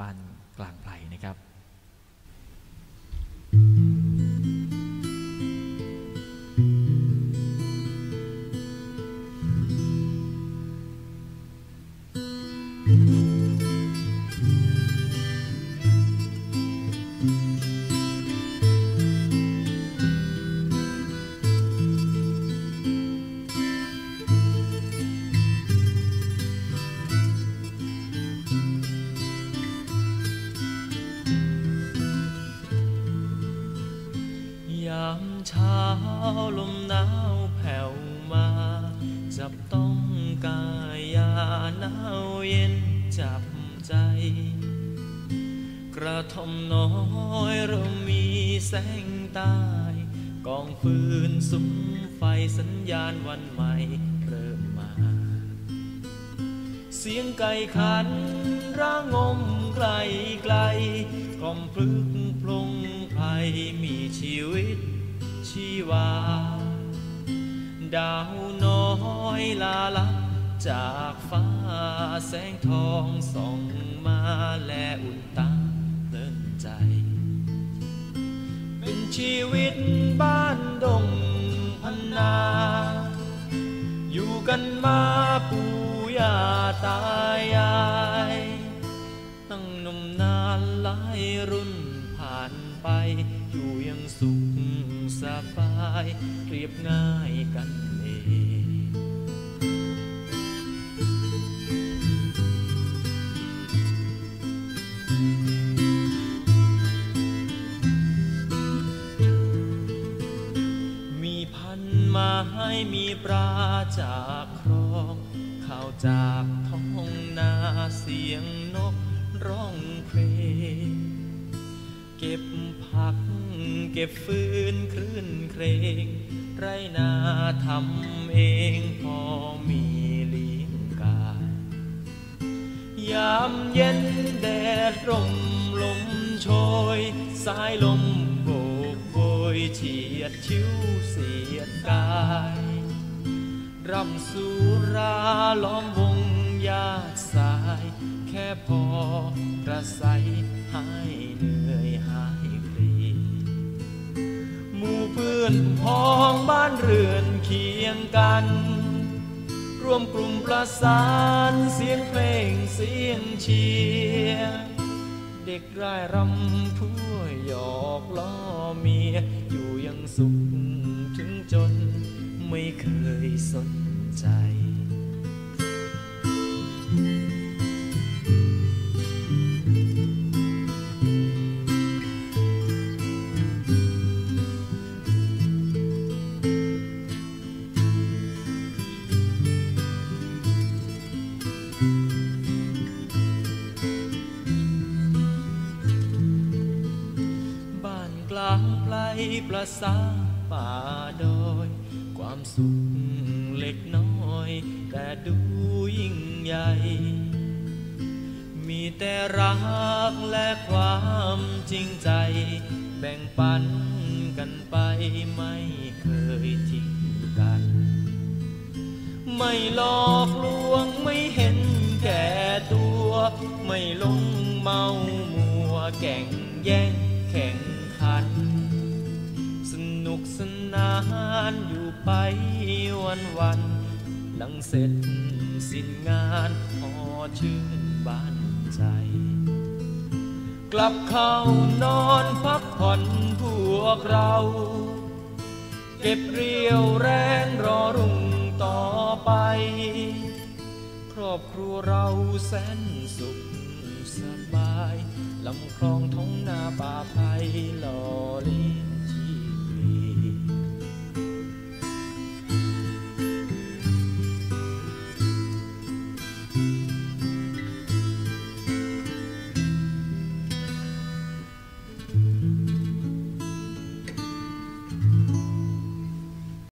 บ้านกลางไพรนะครับ ยามเช้าลมหนาวแผ่วมา จับต้องกายาหนาวเย็นจับใจ กระท่อมน้อยเริ่มมีแสงใต้กองฟืนซุ้มไฟสัญญาณวันใหม่เริ่มมา เสียงไก่ขันร่างงมไกลไกลกล่อมพลึกพลงไพรมีชีวิต ชีวา ดาวน้อยลาลับจากฟ้าแสงทองส่องมาและอุ่นตาเพลินใจ เป็นชีวิตบ้านดงพันนา อยู่กันมาปู่ย่าตายาย ตั้งนมนานหลายรุ่นผ่าน สบายเรียบง่ายกันเองมีพันไม้มีปลาจากคลองข้าวจากท้องนาเสียงนกร้องเพลง เก็บฟืนคลื่นเครงไรนาทำเองพอมีเลี้ยงกายยามเย็นแดดร่มลมโชย สายลมโบกโบยเฉียดชิวเสียดกายรำสุราล้อมวงญาติสาย แค่พอกระสห เพื่อนพ้องบ้านเรือนเคียงกัน รวมกลุ่มประสานเสียงเพลงเสียงเชียร์เด็กร่ายรำทั่วหยอกล้อเมีย อยู่ยังสุขถึงจนไม่เคยสนใจบ้ ลประสาป่าดอย ความสุขเล็กน้อย แต่ดูยิ่งใหญ่ มีแต่รักและความจริงใจ แบ่งปันกันไปไม่เคยทิ้งกัน ไม่หลอกลวงไม่เห็นแก่ตัว ไม่ลงเมามัวแก่งแย่งแข่งขัน นานอยู่ไปวันวันหลังเสร็จสิ้นงานพอชื่นบ้านใจ กลับเข้านอนพักผ่อนพวกเรา เก็บเรียวแรงรอรุ่งต่อไป ครอบครัวเราแสนสุขสบายลำคลองท้องนาป่าไผ่หล่อ